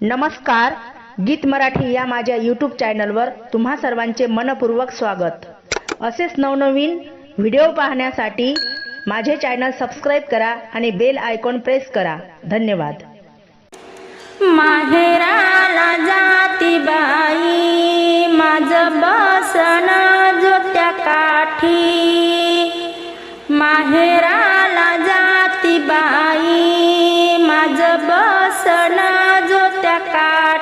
नमस्कार गीत मराठी या माझ्या यूट्यूब चॅनलवर तुम्हा सर्वांचे मनपूर्वक स्वागत. असेच नवनवीन व्हिडिओ पाहण्यासाठी माझे चॅनल सबस्क्राईब करा आणि बेल आयकॉन प्रेस करा. धन्यवाद. माहेराला जाती बाई माझ बसन जोत्या काठी. माहेराला जाती बाई माझ बसन जोत्या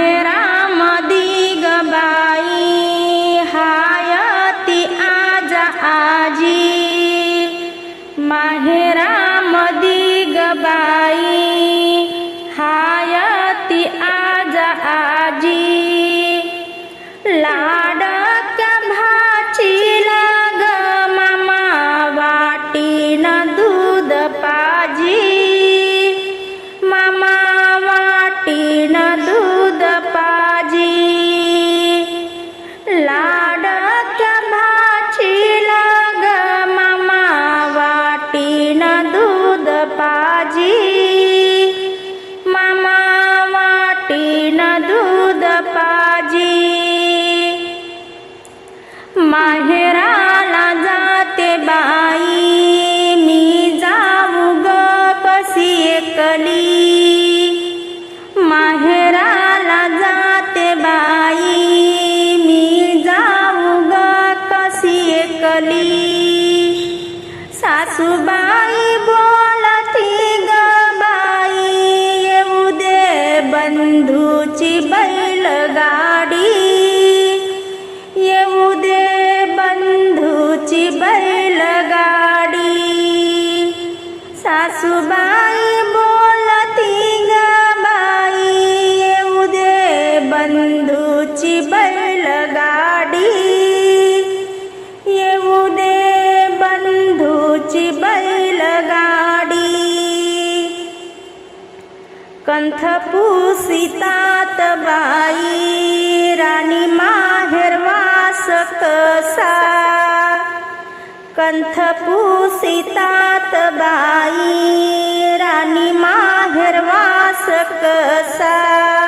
माहेरामदी गबाई हायती आजा आजी. माहेरामदी गबाई हायती आजा आजी. ला माहेराला जाते बाई. मी जाऊ ग कशी एकली. माहेराला जाते बाई. मी जाऊ ग कशी एकली. सासूबाई कंथ पुसितात बाई राणी माहेरवास कसा कंथ पुसितात बाई राणी माहेरवास कसा